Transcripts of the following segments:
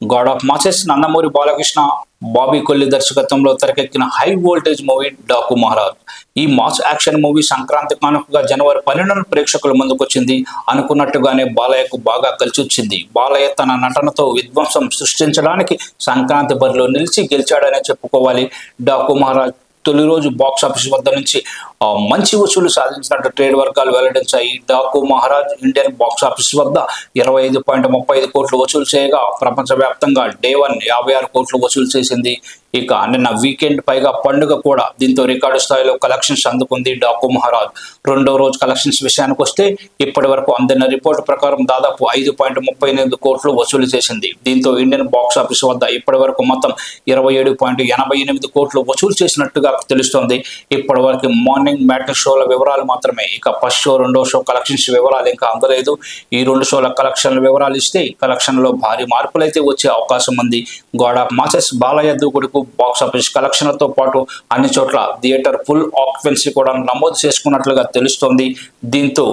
God of masses Nandamuri Balakrishna Bobby Kolli దర్శకత్వంలో తెరకెక్కిన high voltage movie Daaku Maharaj. ఈ mass action movie Sankranti కానుకగా జనవరి పన్నెండున ప్రేక్షకుల ముందుకొచ్చింది అనుకున్నట్టుగానే బాలయ్యకు బాగా కలిసి వచ్చింది బాలయ్య తన నటనతో విధ్వంసం సృష్టించడానికి సంక్రాంతి బరిలో నిలిచి గెలిచాడనే చెప్పుకోవాలి. డాకు మహారాజ్ తొలి రోజు బాక్స్ ఆఫీస్ వద్ద నుంచి మంచి వసూలు సాధించినట్టు ట్రేడ్ వర్గాలు వెల్లడించాయి. Daaku Maharaj Indian box office వద్ద ఇరవై ఐదు పాయింట్ ముప్పై ఐదు కోట్లు వసూలు చేయగా ప్రపంచవ్యాప్తంగా డే వన్ యాభై ఆరు కోట్లు వసూలు చేసింది. ఇక నిన్న వీకెండ్ పైగా పండుగ కూడా దీంతో రికార్డు స్థాయిలో కలెక్షన్స్ అందుకుంది డాకు మహారాజ్. రెండో రోజు కలెక్షన్స్ విషయానికి వస్తే ఇప్పటి వరకు అందిన రిపోర్టు ప్రకారం దాదాపు ఐదు పాయింట్ ముప్పై ఎనిమిది కోట్లు వసూలు చేసింది. దీంతో ఇండియన్ బాక్స్ ఆఫీస్ వద్ద ఇప్పటి వరకు మొత్తం ఇరవై ఏడు పాయింట్ ఎనభై ఎనిమిది కోట్లు వసూలు చేసినట్టుగా తెలుస్తోంది. ఇప్పటి వరకు మార్నింగ్ మ్యాట్ని షోల వివరాలు మాత్రమే. ఇక ఫస్ట్ షో రెండో షో కలెక్షన్స్ వివరాలు ఇంకా అందలేదు. ఈ రెండు షోల కలెక్షన్ల వివరాలు ఇస్తే కలెక్షన్లో భారీ మార్పులు అయితే వచ్చే అవకాశం ఉంది. గోడ మాసెస్ బాలయ్య దూకుడుకు బాక్స్ ఆఫీస్ కలెక్షన్లతో పాటు అన్ని చోట్ల థియేటర్ ఫుల్ ఆక్యుపెన్సీ కూడా నమోదు చేసుకున్నట్లుగా తెలుస్తోంది. దీంతో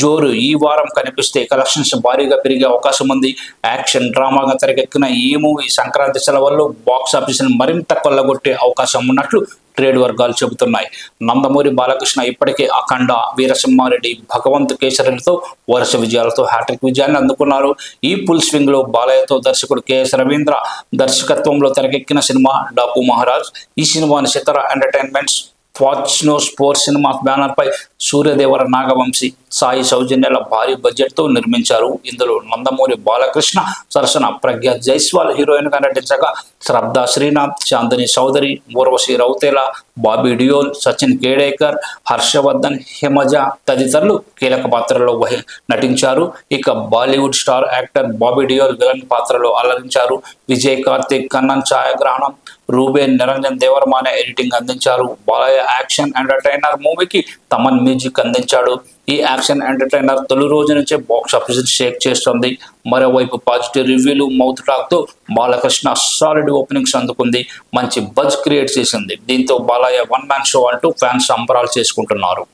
జోరు ఈ వారం కనిపిస్తే కలెక్షన్స్ భారీగా పెరిగే అవకాశం ఉంది. యాక్షన్ డ్రామాగా తెరకెక్కిన ఈ మూవీ సంక్రాంతి సెలవుల్లో బాక్స్ ఆఫీస్ని మరింత కొల్లగొట్టే అవకాశం ఉన్నట్లు ట్రేడ్ వర్గాలు చెబుతున్నాయి. నందమూరి బాలకృష్ణ ఇప్పటికే అఖండ వీరసింహారెడ్డి భగవంత్ కేసరిలతో వరుస విజయాలతో హ్యాట్రిక్ విజయాన్ని అందుకున్నారు. ఈ పుల్ స్వింగ్లో బాలయ్యతో దర్శకుడు కెఎస్ రవీంద్ర దర్శకత్వంలో తెరకెక్కిన సినిమా డాపు మహారాజ్. ఈ సినిమాని Sithara entertainments Fortune sports cinema banner పై సూర్యదేవర నాగవంశీ సాయి సౌజన్యాల భారీ బడ్జెట్తో నిర్మించారు. ఇందులో నందమూరి బాలకృష్ణ సరసన ప్రజ్ఞ జైస్వాల్ హీరోయిన్గా నటించగా శ్రద్ధ శ్రీనాథ్ చాందని చౌదరి ఊర్వశి రౌతేలా బాబీ డియోల్ సచిన్ కేడేకర్ హర్షవర్ధన్ హిమజ తదితరులు కీలక పాత్రలో వహి నటించారు. ఇక Bollywood star actor Bobby Deol villain పాత్రలో అలరించారు. విజయ్ కార్తిక్ కన్నన్ ఛాయాగ్రహణం రూబేన్ నిరంజన్ దేవర్మానే ఎడిటింగ్ అందించారు. బాలయ్య యాక్షన్ ఎంటర్టైనర్ మూవీకి తమన్ మ్యూజిక్ అందించాడు. ఈ యాక్షన్ ఎంటర్టైనర్ తొలి రోజు నుంచే బాక్స్ ఆఫీస్ షేక్ చేస్తుంది. మరోవైపు పాజిటివ్ రివ్యూలు మౌత్ టాక్తో బాలకృష్ణ సాలిడ్ ఓపెనింగ్స్ అందుకుంది. మంచి బజ్ క్రియేట్ చేసింది. దీంతో బాలయ్య వన్ మ్యాన్ షో అంటూ ఫ్యాన్స్ సంబరాలు చేసుకుంటున్నారు.